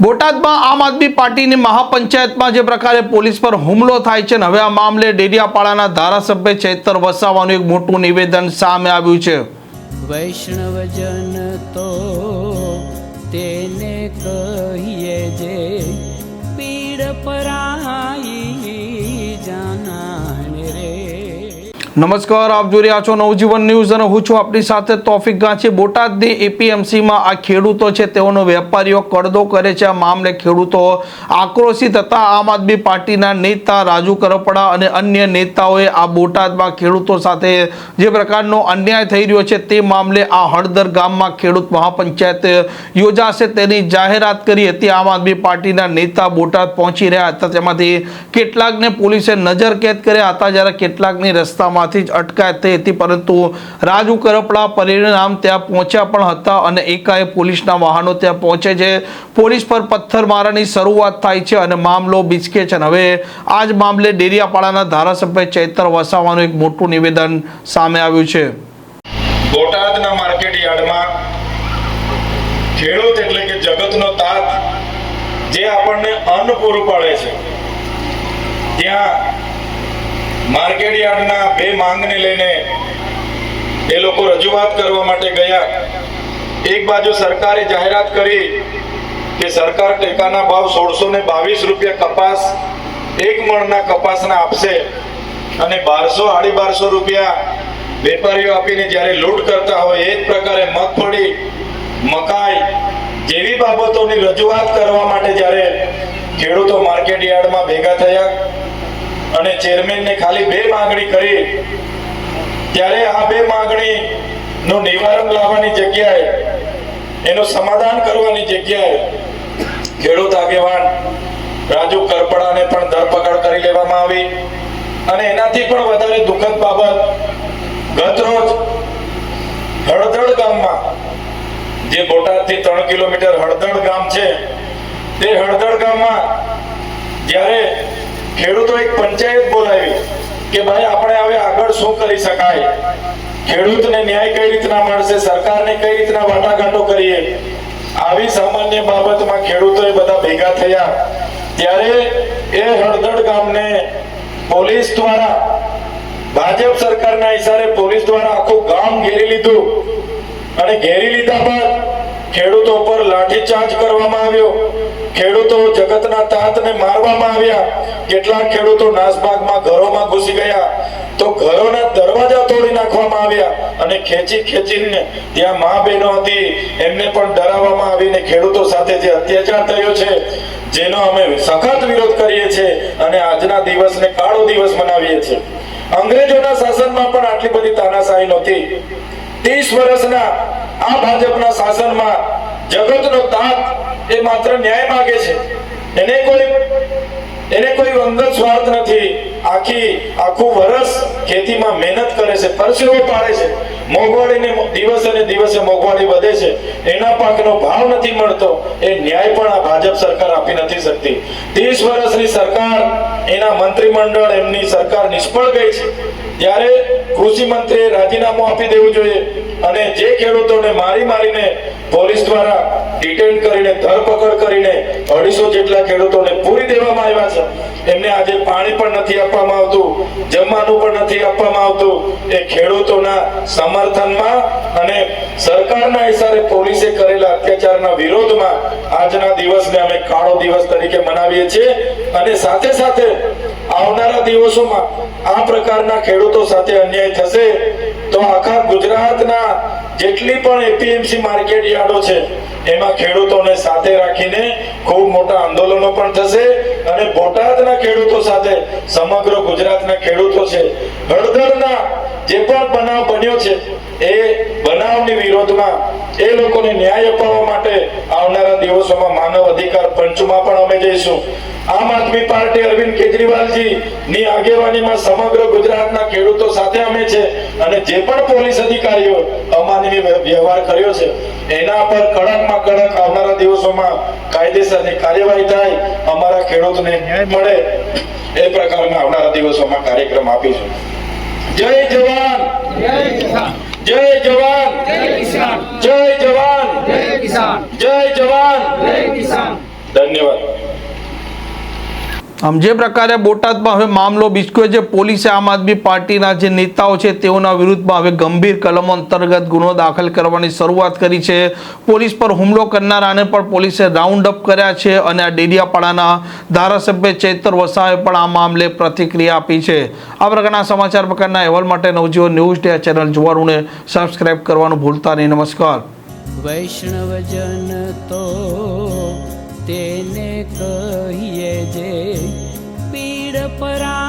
બોટાદમાં આમ આદમી પાર્ટીની મહાપંચાયતમાં જે પ્રકારે પોલીસ પર હુમલો થાય છે ને, હવે આ મામલે ડેડિયાપાડાના ધારાસભ્ય ચૈતર વસાવાનું એક મોટું નિવેદન સામે આવ્યું છે. વૈષ્ણવજન તો તેને કહીએ જે, પીડ પરાઈ જાનાને રે નમસ્કાર, આપ જોઈ રહ્યા છો નવજીવન ન્યૂઝ અને હું છું આપની સાથે તોફિક ગાંચી. બોટાદની એપીએમસીમાં આ ખેડૂતો છે, તેઓનો વેપારીઓ કડદો કરે છે આ મામલે ખેડૂતો આક્રોશિત હતા. આમ આદમી પાર્ટીના નેતા રાજુ કરપડા અને અન્ય નેતાઓએ આ બોટાદમાં ખેડૂતો સાથે જે પ્રકારનો અન્યાય થઈ રહ્યો છે તે મામલે આ હળદર ગામમાં ખેડૂત મહાપંચાયત યોજાશે તેની જાહેરાત કરી હતી. આમ આદમી પાર્ટીના નેતા બોટાદ પહોંચી રહ્યા હતા. તેમાંથી કેટલાકને પોલીસે નજરકેદ કર્યા હતા. જ્યારે કેટલાકની રસ્તામાંથી જ અટકાયત થઈ હતી, પરંતુ રાજુ કરપડા પરિણામ ત્યાં પહોંચ્યા પણ હતા અને એકાએ પોલીસના વાહનો ત્યાં પહોંચે છે. પોલીસ પર પથ્થરમારાની શરૂઆત થાય છે અને મામલો બિચકે છે. હવે આ જ મામલે ડેરિયાપાડાના ધારાસભ્ય ચૈતર વસાવાનું એક મોટું નિવેદન સામે આવ્યું છે. બોટાદના માર્કેટ યાર્ડમાં ખેડૂત એટલે કે જગતનો તાત જે આપણને અન્ન પૂરું પાડે છે. ત્યાં માર્કેટ યાર્ડના બે માંગને લઈને એ લોકો રજૂઆત કરવા માટે ગયા. એક બાજુ સરકારે જાહેરાત કરી કે સરકાર ટેકાના ભાવ સોળસો ને બાવીસ રૂપિયા કપાસ, એક મણના કપાસના આપશે અને બારસો સાડી બારસો રૂપિયા વેપારીઓ આપીને જ્યારે લૂંટ કરતા હોય, એ જ પ્રકારે મગફળી મકાઈ જેવી બાબતોની રજૂઆત કરવા માટે જ્યારે ખેડૂતો માર્કેટ યાર્ડમાં ભેગા થયા. અને ચેરમેનને ખાલી બે માંગણી કરી. ત્યારે આ બે માંગણી નું નિવારણ લાવવાની જગ્યાએ, એનું સમાધાન કરવાની જગ્યાએ ખેડૂત આગેવાન રાજુ કરપડાને પણ ધરપકડ કરી લેવામાં આવી. અને એનાથી પણ વધારે દુઃખદ બાબત, ગત રોજ હળદળ ગામમાં, જે બોટાદથી ત્રણ કિલોમીટર હળદળ ગામ છે, તે હળદળ ગામમાં જ્યારે ખેડૂતો એક પંચાયત બોલાવી કે ભાઈ આપણે હવે આગળ શું કરી શકાય? ખેડૂતને ન્યાય કઈ રીતના મળશે? સરકારને કઈ રીતના વાટાઘાટો કરીએ? આવી સામાન્ય બાબતમાં ખેડૂતોએ બધા ભેગા થયા. ત્યારે એ હળદળ ગામને પોલીસ દ્વારા, ભાજપ સરકારના ઈશારે પોલીસ દ્વારા આખું ગામ ઘેરી લીધું. અને ઘેરી લીધા બાદ ખેડૂતો પર લાઠીચાર્જ કરવામાં આવ્યો. ખેડૂતો જગતના તાતને મારવામાં આવ્યા. કેટલાક ખેડૂતો નાસભાગમાં ઘરોમાં ઘૂસી ગયા. તો ઘરોના દરવાજા તોડી નાખવામાં આવ્યા અને ખેંચી ખેંચીને ત્યાં મા બહેનો હતી. એમને પણ ડરાવવામાં આવીને ખેડૂતો સાથે જે અત્યાચાર થયો છે, જેનો અમે સખત વિરોધ કરીએ છીએ અને આજના દિવસને કાળો દિવસ મનાવીએ છીએ. અંગ્રેજોના શાસનમાં પણ આટલી બધી તાનાશાહી નહોતી. ત્રીસ વર્ષના આ ભાજપના શાસનમાં જગતનો તાત એ માત્ર ન્યાય માગે છે. એને કોઈ એને કોઈ અંગત સ્વાર્થ નથી. આખી, આખું વર્ષ ખેતીમાં મહેનત કરે છે, પરસેવો પાડે છે. મોંઘવાડીને દિવસે ને દિવસે મોંઘવાડી વધે છે. એના પાકનો ભાવ નથી મળતો, એ ન્યાય પણ આ ભાજપ સરકાર આપી નથી શકતી. ત્રીસ વર્ષની સરકાર, એના મંત્રીમંડળ, એમની સરકાર નિષ્ફળ ગઈ છે. ત્યારે કૃષિ મંત્રીએ રાજીનામું આપી દેવું જોઈએ અને જે ખેડૂતોને મારી મારીને પોલીસ દ્વારા ડિટેન કરીને ધરપકડ અઢીસો જેટલા ખેડૂતોને પૂરી દેવામાં આવ્યા છે. એમને આજે પાણી પણ નથી આપવામાં આવતું, જમવાનું પણ નથી આપવામાં આવતું. એ ખેડૂતોના સમર્થનમાં અને સરકારના હિસાબે પોલીસે કરેલા અત્યાચારના વિરોધમાં આજના દિવસને અમે કાળો દિવસ તરીકે મનાવીએ છીએ. અને સાથે સાથે આવનારા દિવસોમાં આ પ્રકારના ખેડૂતો સાથે અન્યાય થશે તો આખા ગુજરાતના જેટલી પણ એપીએમસી માર્કેટ યાર્ડો છે, એમાં ખેડૂતોને સાથે રાખીને ખૂબ મોટા આંદોલનો પણ થશે અને બોટાદના ખેડૂતો સાથે સમગ્ર ગુજરાતના ખેડૂતો છે, હળદરના જે પણ બનાવ બન્યો છે, એ બનાવની વિરોધમાં એ લોકોને ન્યાય અપાવવા માટે આવનારા દિવસોમાં માનવ અધિકાર પંચમાં પણ અમે જઈશું. આમ આદમી પાર્ટી અરવિંદ કેજરીવાલજી ની આગેવાનીમાં સમગ્ર ગુજરાતના ખેડૂતો સાથે અમે છે અને જે પણ પોલીસ અધિકારીઓ અમાનવી વ્યવહાર કર્યો છે એના પર કડકમાં કડક આવનારા દિવસોમાં કાયદેસરની કાર્યવાહી થાય અમારા ખેડૂતને ન્યાય મળે એ પ્રકારના આવનારા દિવસોમાં કાર્યક્રમ આપીશું. જય જવાન! જય જવાન! જય જવાન! જય જવાન! ધન્યવાદ. આમ જે પ્રકારે બોટાદમાં હવે મામલો બિસ્ક્યો છે, પોલીસે આમ આદમી પાર્ટીના જે નેતાઓ છે, તેઓના વિરુદ્ધમાં હવે ગંભીર કલમો અંતર્ગત ગુનો દાખલ કરવાની શરૂઆત કરી છે. પોલીસ પર હુમલો કરનારાને પણ પોલીસે રાઉન્ડ અપ કર્યા છે અને આ ડેડિયાપાડાના ધારાસભ્ય ચૈતર વસાવે પણ આ મામલે પ્રતિક્રિયા આપી છે. આ પ્રકારના સમાચાર પ્રકારના અહેવાલ માટે નવજીવન ન્યૂઝ ડે ચેનલ જોવાનું સબસ્ક્રાઇબ કરવાનું ભૂલતા નહીં. નમસ્કાર. તેને કહીએ જે પીડ પરા